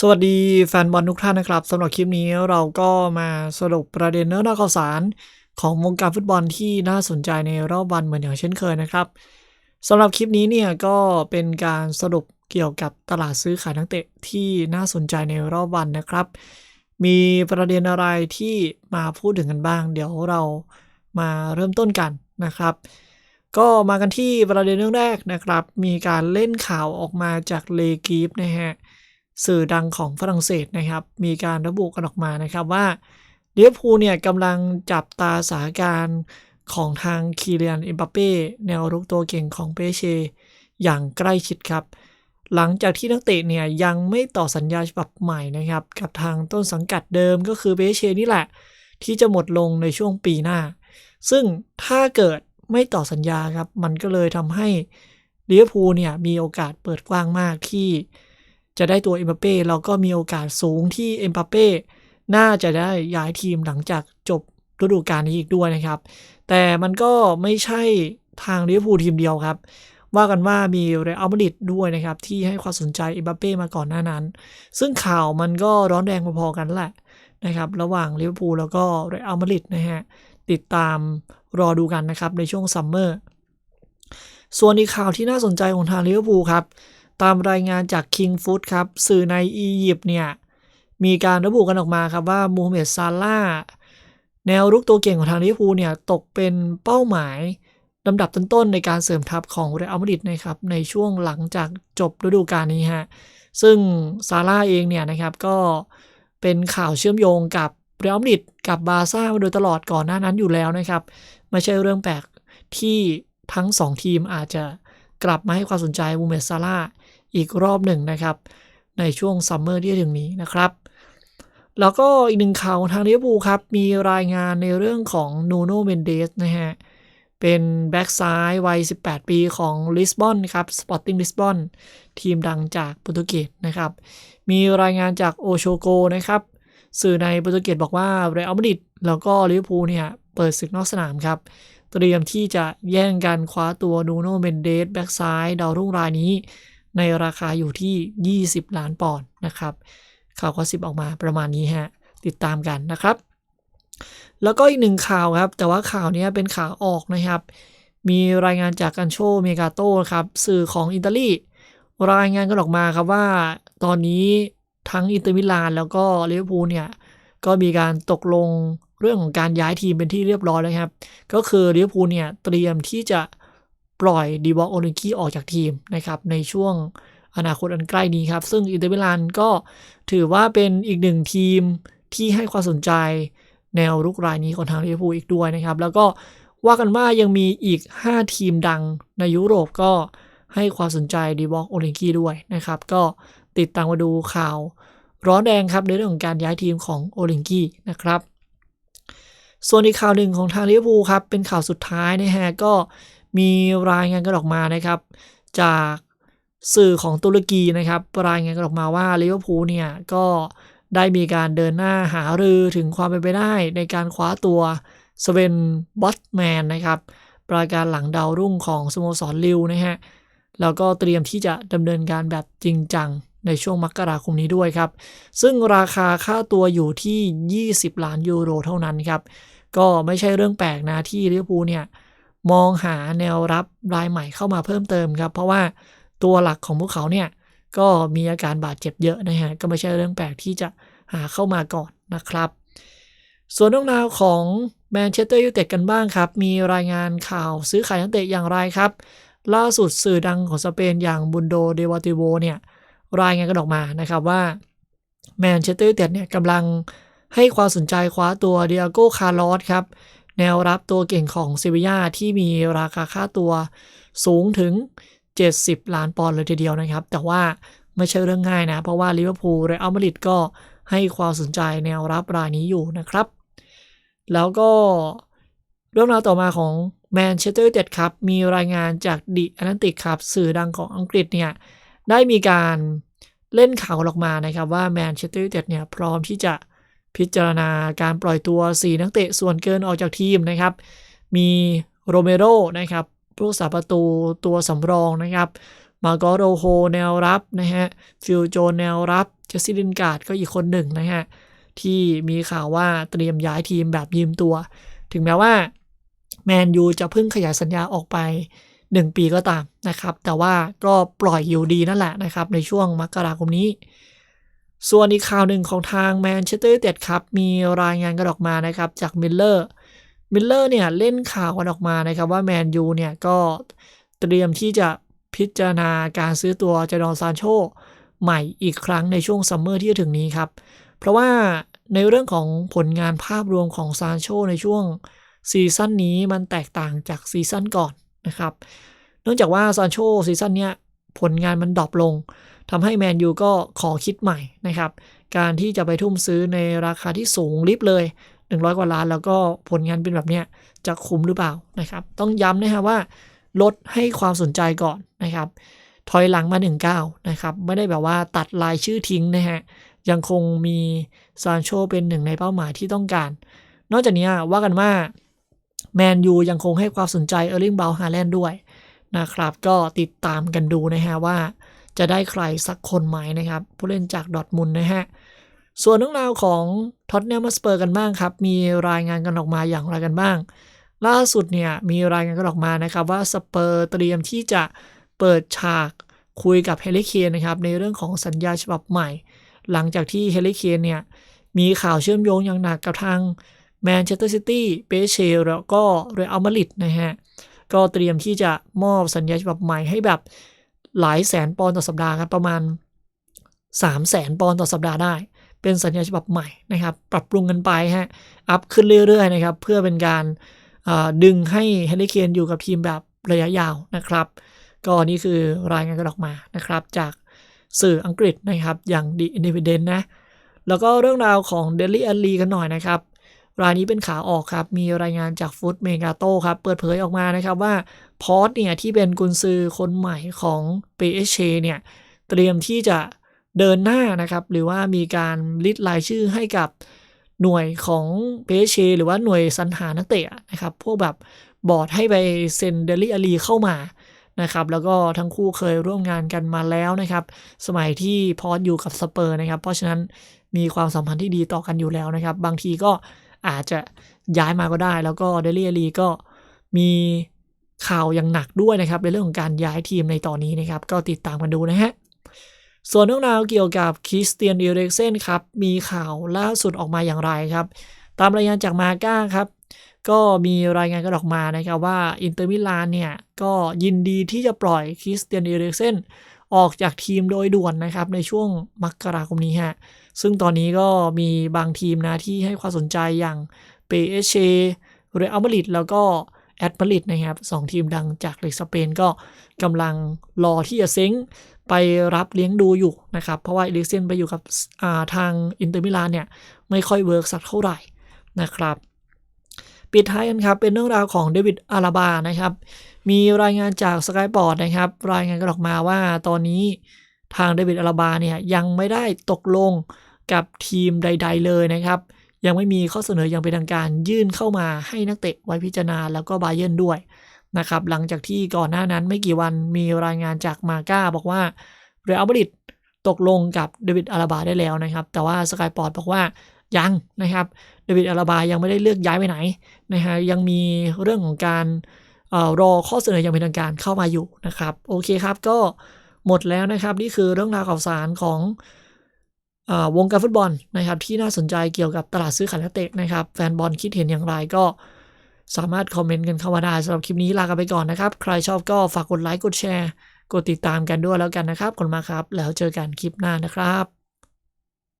สวัสดีแฟนบอลทุกท่านนะครับสำหรับคลิปนี้เราก็มาสรุปประเด็นเนื้อหาข่าวสารของวงการฟุตบอลที่น่าสนใจในรอบวันเหมือนอย่างเช่นเคยนะครับสำหรับคลิปนี้เนี่ยก็เป็นการสรุปเกี่ยวกับตลาดซื้อขายนักเตะที่น่าสนใจในรอบวันนะครับ มีประเด็นอะไรที่มาพูดถึงกันบ้าง เดี๋ยวเรามาเริ่มต้นกันนะครับ ก็มากันที่ประเด็นเรื่องแรกนะครับ มีการเล่นข่าวออกมาจากเลกีฟนะฮะ สื่อดังของฝรั่งเศสนะครับ มีการระบุกันออกมานะครับว่าเลียพูเนี่ยกำลังจับตาสถานการณ์ของทางคีเลียนเอ็มบัปเป้แนวรุกตัวเก่งของเปเช อย่างใกล้ชิดครับ หลังจากที่นักเตะเนี่ยยังไม่ต่อสัญญาฉบับใหม่นะครับ กับทางต้นสังกัดเดิมก็คือเปเชนี่แหละ ที่จะหมดลงในช่วงปีหน้า ซึ่งถ้าเกิดไม่ต่อสัญญาครับ มันก็เลยทำให้ลิเวอร์พูลเนี่ยมีโอกาสเปิดกว้างมากที่ จะได้ตัวเอ็มบัปเป้เราก็มีโอกาสสูงที่เอ็มบัปเป้น่าจะได้ย้ายทีมหลังจากจบฤดูกาลนี้อีกด้วยนะครับ แต่มันก็ไม่ใช่ทางลิเวอร์พูลทีมเดียวครับ ว่ากันว่ามีเรอัลมาดริดด้วยนะครับ ที่ให้ความสนใจเอ็มบัปเป้มาก่อนหน้านั้น ซึ่งข่าวมันก็ร้อนแรงพอๆกันแหละนะครับ ระหว่างลิเวอร์พูลแล้วก็เรอัลมาดริดนะฮะติดตามรอดูกันนะครับในช่วงซัมเมอร์ส่วนอีกข่าวที่น่าสนใจของทางลิเวอร์พูลครับ ตามรายงานจาก King Food ครับ สื่อในอียิปต์เนี่ย มีการระบุกันออกมาครับว่ามูฮัมเหม็ดซาลาแนวรุกตัวเก่งของทางลิเวอร์พูลเนี่ย ตกเป็นเป้าหมายลำดับต้นๆในการเสริมทัพของเรอัลมาดริดนะครับ ในช่วงหลังจากจบฤดูกาลนี้ฮะ ซึ่งซาร่าเองเนี่ยนะครับก็เป็นข่าวเชื่อมโยงกับเรอัลมาดริดกับบาซ่ามาโดยตลอดก่อนหน้านั้นอยู่แล้วนะครับ ไม่ใช่เรื่องแปลกที่ทั้ง 2 ทีมอาจจะกลับมาให้ความสนใจมูเมซาลา อีกรอบหนึ่งนะครับ ในช่วงซัมเมอร์ที่ถึงนี้นะครับ แล้วก็อีกหนึ่งข่าวทางลิเวอร์พูลครับ มีรายงานในเรื่องของนูโนเมนเดสนะฮะ เป็นแบ็กซ้ายวัย 18 ปีของลิสบอนครับสปอร์ติ้งลิสบอนทีมดังจากโปรตุเกสนะครับ มีรายงานจากโอโชโกนะครับสื่อในโปรตุเกสบอกว่าเรอัลมาดริดแล้วก็ลิเวอร์พูลเนี่ยเปิดศึกนอกสนามครับ เตรียมที่จะแย่งกันคว้าตัวนูโนเมนเดสแบ็กซ้ายดาวรุ่งรายนี้ ในราคาอยู่ที่ 20 ล้านปอนด์นะครับข่าวก็สิบออกมาประมาณนี้ฮะ ติดตามกันนะครับ แล้วก็อีกหนึ่งข่าวครับ แต่ว่าข่าวนี้เป็นข่าวออกนะครับ มีรายงานจากกันโชเมกาโตครับ สื่อของอิตาลี รายงานกันออกมาครับว่า ตอนนี้ทั้งอินเตอร์มิลานแล้วก็ลิเวอร์พูลเนี่ย ก็มีการตกลงเรื่องของการย้ายทีมเป็นที่เรียบร้อยแล้วครับ ก็คือลิเวอร์พูลเนี่ยเตรียมที่จะ ปล่อยดีวอลโอลิกีออกจากทีมนะครับในช่วงอนาคตอันใกล้นี้ครับ ซึ่งอินเตอร์มิลานก็ถือว่าเป็นอีกหนึ่งทีมที่ให้ความสนใจแนวรุกรายนี้ของทางลิเวอร์พูลอีกด้วยนะครับ แล้วก็ว่ากันว่ายังมีอีก 5 ทีมดังในยุโรปก็ให้ความสนใจดีวอลโอลิกีด้วยนะครับ ก็ติดตามมาดูข่าวร้อนแดงครับในเรื่องของการย้ายทีมของโอลิงกีนะครับ ส่วนอีกข่าวหนึ่งของทางลิเวอร์พูลครับ เป็นข่าวสุดท้ายนะฮะก็ มีรายงานกันออกมานะครับ จากสื่อของตุรกีนะครับ รายงานกันออกมาว่าลิเวอร์พูลเนี่ยก็ได้มีการเดินหน้าหารือถึงความเป็นไปได้ในการคว้าตัวสเวนบอสแมนนะครับรายการหลังดาวรุ่งของสโมสรลิวนะฮะแล้วก็เตรียมที่จะดำเนินการแบบจริงจังในช่วงมกราคมนี้ด้วยครับ ซึ่งราคาค่าตัวอยู่ที่ 20 ล้านยูโรเท่านั้นครับ ก็ไม่ใช่เรื่องแปลกนะที่ลิเวอร์พูลเนี่ย มองหาแนวรับรายใหม่เข้ามาเพิ่มเติมครับ เพราะว่าตัวหลักของพวกเขาเนี่ยก็มีอาการบาดเจ็บเยอะนะฮะก็ไม่ใช่เรื่องแปลกที่จะหาเข้ามาก่อนนะครับ ส่วนเรื่องราวของแมนเชสเตอร์ยูไนเต็ดกันบ้างครับ มีรายงานข่าวซื้อขายนักเตะอย่างไรครับ ล่าสุดสื่อดังของสเปนอย่างบุนโดเดวาติโวเนี่ยรายงานกันออกมานะครับว่าแมนเชสเตอร์ยูไนเต็ดเนี่ยกำลังให้ความสนใจคว้าตัวเดียโก้คาร์ลอสครับ แนวรับตัวเก่งของเซบีย่าที่มีราคาค่าตัวสูงถึง 70 ล้านปอนด์เลยทีเดียวนะครับ แต่ว่าไม่ใช่เรื่องง่ายนะ เพราะว่าลิเวอร์พูลและอัลมาดริดก็ให้ความสนใจแนวรับรายนี้อยู่นะครับ แล้วก็เรื่องราวต่อมาของแมนเชสเตอร์ยูไนเต็ดครับ มีรายงานจากดิแอตแลนติกครับ สื่อดังของอังกฤษเนี่ย ได้มีการเล่นข่าวออกมานะครับว่าแมนเชสเตอร์ยูไนเต็ดเนี่ยพร้อมที่จะ พิจารณาการปล่อยตัว 4 นักเตะส่วนเกินออกจากทีมนะครับ มีโรเมโรนะครับผู้สาประตูตัวสำรองนะครับ มาโกโรโฮแนวรับนะฮะ ฟิลโจนแนวรับ เจสซี่ลินการ์ดก็อีกคนหนึ่งนะฮะ ที่มีข่าวว่าเตรียมย้ายทีมแบบยืมตัว ถึงแม้ว่าแมนยูจะเพิ่งขยายสัญญาออกไป 1 ปีก็ตามนะครับ แต่ว่าก็ปล่อยอยู่ดีนั่นแหละนะครับ ในช่วงมกราคมนี้ ส่วนอีกข่าวหนึ่งของทางแมนเชสเตอร์ยูไนเต็ดครับมีรายงานกันออกมานะครับจากมิลเลอร์มิลเลอร์เนี่ยเล่นข่าวกันออกมานะครับว่าแมนยูเนี่ยก็เตรียมที่จะพิจารณาการซื้อตัวจดอนซานโชใหม่อีกครั้งในช่วงซัมเมอร์ที่จะถึงนี้ครับ เพราะว่าในเรื่องของผลงานภาพรวมของซานโชในช่วงซีซั่นนี้มันแตกต่างจากซีซั่นก่อนนะครับ เนื่องจากว่าซานโชซีซั่นเนี้ยผลงานมันดรอปลง ทำให้แมนยูก็ขอคิดใหม่นะครับ การที่จะไปทุ่มซื้อในราคาที่สูงลิบเลย 100 กว่าล้านแล้วก็ผลงานเป็นแบบเนี้ยจะคุ้มหรือเปล่านะครับ ต้องย้ำนะฮะว่า ลดให้ความสนใจก่อนนะครับ ถอยหลังมา1ก้านะครับ ไม่ได้แบบว่าตัดลายชื่อทิ้งนะฮะ ยังคงมีซานโชเป็นหนึ่งในเป้าหมายที่ต้องการ นอกจากนี้ว่ากันว่าแมนยูยังคงให้ความสนใจเออร์ลิงบาลฮาแลนด์ด้วยนะครับ ก็ติดตามกันดูนะฮะว่า จะได้ใครสักคนไหมนะครับ ผู้เล่นจากดอทมุนนะฮะ ส่วนเรื่องราวของท็อตแนมสเปอร์กันบ้างครับ มีรายงานกันออกมาอย่างไรกันบ้าง ล่าสุดเนี่ยมีรายงานกันออกมานะครับว่าสเปอร์เตรียมที่จะเปิดฉากคุยกับเฮลิเคนนะครับในเรื่องของสัญญาฉบับใหม่ หลังจากที่เฮลิเคนเนี่ยมีข่าวเชื่อมโยงอย่างหนักกับทางแมนเชสเตอร์ซิตี้เปเชแล้วก็เรอัลมาดริดนะฮะก็เตรียมที่จะมอบสัญญาฉบับใหม่ให้แบบ หลายแสนปอนต่อสัปดาห์ครับประมาณ 3 0 0แสนปอนต่อสัปดาห์ได้ เป็นสัญญาฉบับใหม่นะครับ ปรับปรุงกันไปฮะอัพขึ้นเรื่อยๆนะครับ เพื่อเป็นการดึงให้เฮลิเคนอยู่กับทีมแบบระยะยาวนะครับ ก็นี่คือรายงานกันออกมานะครับ จากสื่ออังกฤษนะครับอย่าง The Independent นะแล้วก็เรื่องราวของ Daily a l l y กันหน่อยนะครับ รายนี้เป็นขาออกครับ มีรายงานจากฟุตเมกาโตครับ เปิดเผยออกมานะครับว่าพอตเนี่ยที่เป็นกุนซือคนใหม่ของ PSG เนี่ย เตรียมที่จะเดินหน้านะครับ หรือว่ามีการลิสต์รายชื่อให้กับหน่วยของ PSG หรือว่าหน่วยสรรหานักเตะนะครับ พวกแบบบอร์ดให้ไปเซ็นเดลี่อาลีเข้ามานะครับแล้วก็ทั้งคู่เคยร่วมงานกันมาแล้วนะครับ สมัยที่พอร์ตอยู่กับสเปอร์นะครับ เพราะฉะนั้นมีความสัมพันธ์ที่ดีต่อกันอยู่แล้วนะครับ บางทีก็ อาจจะย้ายมาก็ได้ แล้วก็เดลี่อาลีก็มีข่าวอย่างหนักด้วยนะครับในเรื่องของการย้ายทีมในตอนนี้นะครับ ก็ติดตามกันดูนะฮะส่วนเรื่องราวเกี่ยวกับคริสเตียนเอเร็กเซนครับ มีข่าวล่าสุดออกมาอย่างไรครับ ตามรายงานจากมาก้าครับ ก็มีรายงานกันออกมานะครับว่าอินเตอร์มิลานเนี่ย ก็ยินดีที่จะปล่อยคริสเตียนเอเร็กเซนออกจากทีมโดยด่วนนะครับ ในช่วงมกราคมนี้ฮะ ซึ่งตอนนี้ก็มีบางทีมนะที่ให้ความสนใจอย่างเปเอเชเรอัลมาริดแล้วก็แอดมาริดนะครับสองทีมดังจากลีกสเปนก็กำลังรอที่จะเซ้งไปรับเลี้ยงดูอยู่นะครับ เพราะว่าเอลิกเซนไปอยู่กับทางอินเตอร์มิลานเนี่ย ไม่ค่อยเวิร์กสักเท่าไหร่นะครับ ปิดท้ายกันครับ เป็นเรื่องราวของเดวิดอาราบานะครับ มีรายงานจากสกายบอร์ดนะครับ รายงานกันออกมาว่าตอนนี้ ทางเดวิดอาราบาเนี่ยยังไม่ได้ตกลงกับทีมใด ๆ เลยนะครับ ยังไม่มีข้อเสนออย่างเป็นทางการยื่นเข้ามาให้นักเตะไว้พิจารณาแล้วก็บาเยนด้วยนะครับหลังจากที่ก่อนหน้านั้นไม่กี่วันมีรายงานจากมาก้าบอกว่าเรอัลมาดริดตกลงกับเดวิดอาราบาได้แล้วนะครับ แต่ว่าสกายปอร์ตบอกว่ายังนะครับเดวิดอาราบายังไม่ได้เลือกย้ายไปไหนนะฮะยังมีเรื่องของการออรอข้อเสนออย่างเป็นทางการเข้ามาอยู่นะครับ โอเคครับก็ หมดแล้วนะครับนี่คือเรื่องราวข่าวสารของอวงการฟุตบอลนะครับ ที่น่าสนใจเกี่ยวกับตลาดซื้อขายนักเตะนะครับ แฟนบอลคิดเห็นอย่างไรก็สามารถคอมเมนต์กันเข้ามาได้สำหรับคลิปนี้ลากันไปก่อนนะครับ ใครชอบก็ฝากกดไลค์กดแชร์ กดติดตามกันด้วยแล้วกันนะครับขอบคุณมากครับ แล้วเจอกันคลิปหน้านะครับ